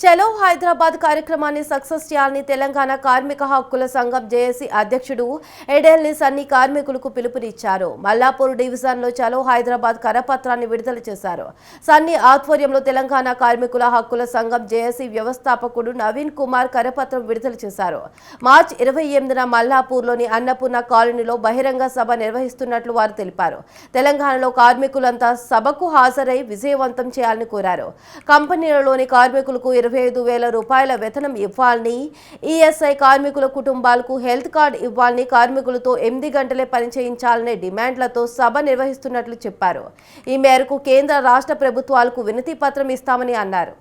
చలో హైదరాబాద్ కార్యక్రమాన్ని సక్సెస్ చేయాలని తెలంగాణ కార్మిక హక్కుల సంఘం జేఏసీ అధ్యక్షుడు ఎడెల్ని సన్ని కార్మికులకు పిలుపునిచ్చారు. మల్లాపూర్ డివిజన్లో చలో హైదరాబాద్ కరపత్రాన్ని విడుదల చేశారు. సన్ని ఆధ్వర్యంలో తెలంగాణ కార్మికుల హక్కుల సంఘం జేఏసీ వ్యవస్థాపకుడు నవీన్ కుమార్ కరపత్రం విడుదల చేశారు. మార్చ్ ఇరవై ఎనిమిదిన మల్లాపూర్లోని అన్నపూర్ణ కాలనీలో బహిరంగ సభ నిర్వహిస్తున్నట్లు వారు తెలిపారు. తెలంగాణలో కార్మికులంతా సభకు హాజరై విజయవంతం చేయాలని కోరారు. కంపెనీలలోని కార్మికులకు ఇరవై ఐదు వేల రూపాయల వేతనం ఇవ్వాలని ఈఎస్ఐ కార్మికుల కుటుంబాలకు హెల్త్ కార్డు ఇవ్వాలని కార్మికులతో ఎనిమిది గంటలే పనిచేయించాలనే డిమాండ్లతో సభ నిర్వహిస్తున్నట్లు చెప్పారు. ఈ మేరకు కేంద్ర రాష్ట్ర ప్రభుత్వాలకు వినతి పత్రం ఇస్తామని అన్నారు.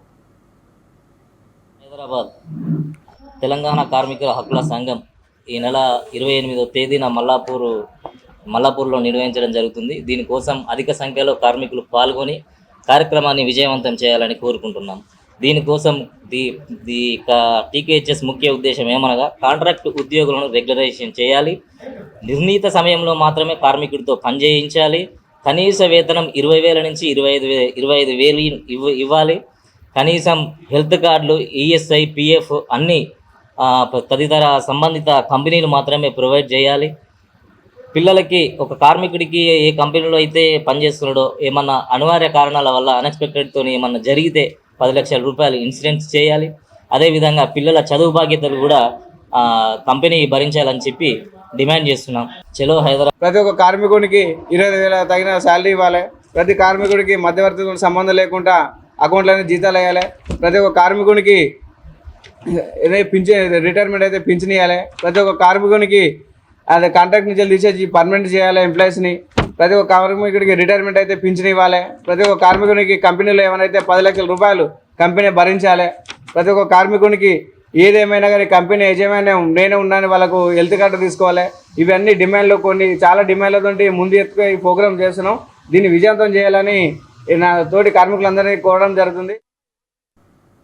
హైదరాబాద్ తెలంగాణ కార్మికుల హక్కుల సంఘం ఈ నెల ఇరవై ఎనిమిదో తేదీన మల్లాపూర్ మల్లాపూర్లో నిర్వహించడం జరుగుతుంది. దీనికోసం అధిక సంఖ్యలో కార్మికులు పాల్గొని కార్యక్రమాన్ని విజయవంతం చేయాలని కోరుకుంటున్నాం. దీనికోసం ది ది టీకేహెచ్ఎస్ ముఖ్య ఉద్దేశం ఏమనగా కాంట్రాక్ట్ ఉద్యోగులను రెగ్యులరైజేషన్ చేయాలి. నిర్ణీత సమయంలో మాత్రమే కార్మికుడితో పనిచేయించాలి. కనీస వేతనం ఇరవై వేల నుంచి ఇరవై ఐదు వే ఇరవై ఐదు వేలు ఇవ్వ ఇవ్వాలి. కనీసం హెల్త్ కార్డులు ఈఎస్ఐ పిఎఫ్ అన్నీ తదితర సంబంధిత కంపెనీలు మాత్రమే ప్రొవైడ్ చేయాలి. పిల్లలకి ఒక కార్మికుడికి ఏ కంపెనీలో అయితే పనిచేస్తున్నాడో ఏమన్నా అనివార్య కారణాల వల్ల అన్ఎక్స్పెక్టెడ్తో ఏమన్నా జరిగితే పది లక్షల రూపాయలు ఇన్సూరెన్స్ చేయాలి. అదేవిధంగా పిల్లల చదువు బాధ్యతలు కూడా కంపెనీ భరించాలని చెప్పి డిమాండ్ చేస్తున్నాం. చలో హైదరాబాద్ ప్రతి ఒక్క కార్మికునికి ఇరవై వేల తగిన శాలరీ ఇవ్వాలి. ప్రతి కార్మికుడికి మధ్యవర్తులకు సంబంధం లేకుండా అకౌంట్లోనే జీతాలు వేయాలి. ప్రతి ఒక్క కార్మికునికి ఏదైతే పింఛన్ రిటైర్మెంట్ అయితే పింఛన్ ఇవ్వాలి. ప్రతి ఒక్క కార్మికునికి అదే కాంట్రాక్ట్ నుంచి తీసేసి పర్మనెంట్ చేయాలి ఎంప్లాయీస్ని ప్రతి ఒక్క కార్మికుడికి రిటైర్మెంట్ అయితే పింఛన్ ఇవ్వాలి. ప్రతి ఒక్క కార్మికునికి కంపెనీలో ఏమైనా పది లక్షల రూపాయలు కంపెనీ భరించాలి. ప్రతి ఒక్క కార్మికునికి ఏదేమైనా కానీ కంపెనీ యజమాన్యం నేనే ఉన్నాను వాళ్ళకు హెల్త్ కార్డు తీసుకోవాలి. ఇవన్నీ డిమాండ్లు కొన్ని చాలా డిమాండ్లతో ముందు ఎత్తుకు ఈ ప్రోగ్రామ్ చేస్తున్నాం. దీన్ని విజయవంతం చేయాలని నా తోటి కార్మికులందరినీ కోరడం జరుగుతుంది.